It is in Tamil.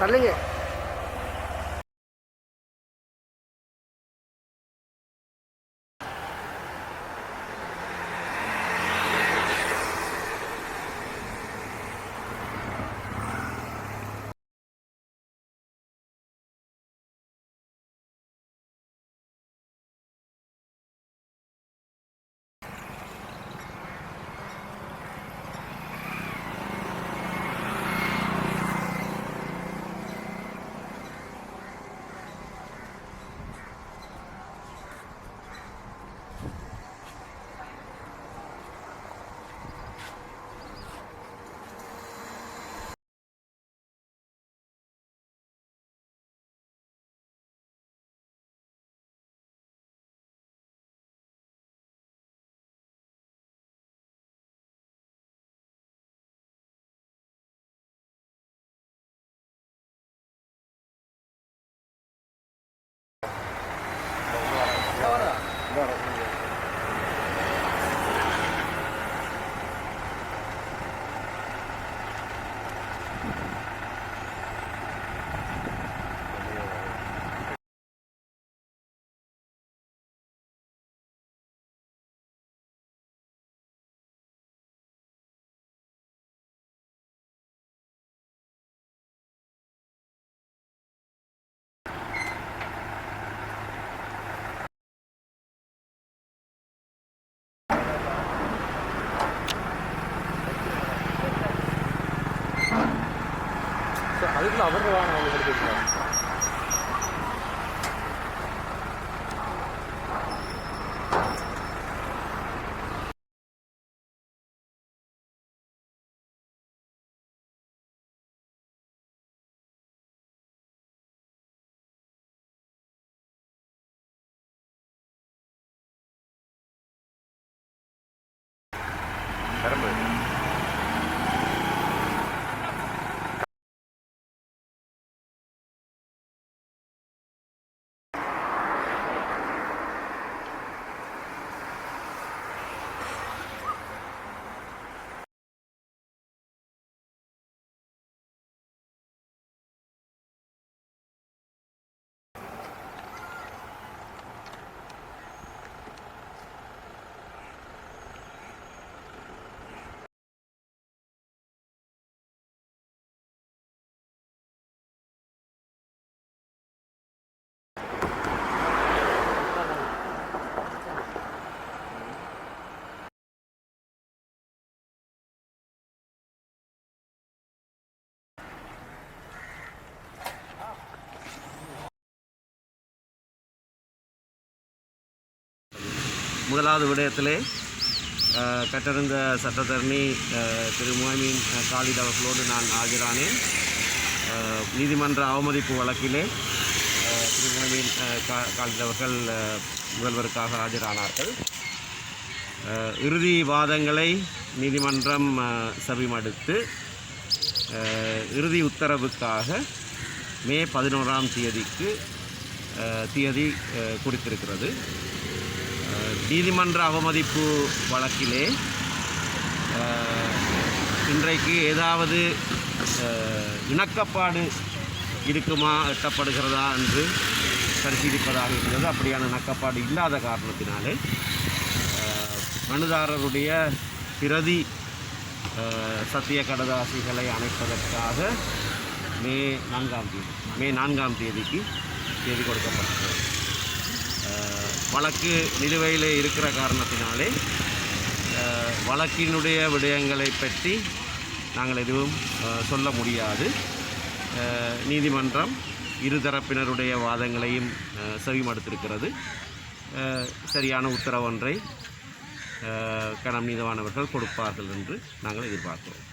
தள்ளிங்க. better. அதுக்குள்ள அவர் வாங்க அவங்க எடுத்துக்கலாம் கரும்பு முதலாவது விடயத்திலே அஹ், சட்டத்தரணி திரு முஹமீன் காலித் அவர்களோடு நான் ஆஜரானேன். நீதிமன்ற அவமதிப்பு வழக்கிலே திரு முஹமீன் காலித் அவர்கள் முதல்வருக்காக ஆஜரானார்கள். இறுதி வாதங்களை நீதிமன்றம் செவிமடுத்து இறுதி உத்தரவுக்காக மே பதினோராம் தேதிக்கு அஹ், தேதி குறித்திருக்கிறது நீதிமன்ற அவமதிப்பு வழக்கிலே இன்றைக்கு ஏதாவது இணக்கப்பாடு இருக்குமா எட்டப்படுகிறதா என்று பரிசீலிப்பதாக இருந்தது. அப்படியான இணக்கப்பாடு இல்லாத காரணத்தினாலே மனுதாரருடைய பிரதி சத்திய கடதாசிகளை அணைப்பதற்காக மே நான்காம் தேதி மே நான்காம் தேதிக்கு தேதி கொடுக்கப்பட்டது. வழக்கு நிலுவையில் இருக்கிற காரணத்தினாலே வழக்கினுடைய விடயங்களை பற்றி நாங்கள் எதுவும் சொல்ல முடியாது. நீதிமன்றம் இருதரப்பினருடைய வாதங்களையும் செவிமடுத்திருக்கிறது. சரியான உத்தரவொன்றை கணம் நீதவானவர்கள் கொடுப்பார்கள் என்று நாங்கள் எதிர்பார்க்கிறோம்.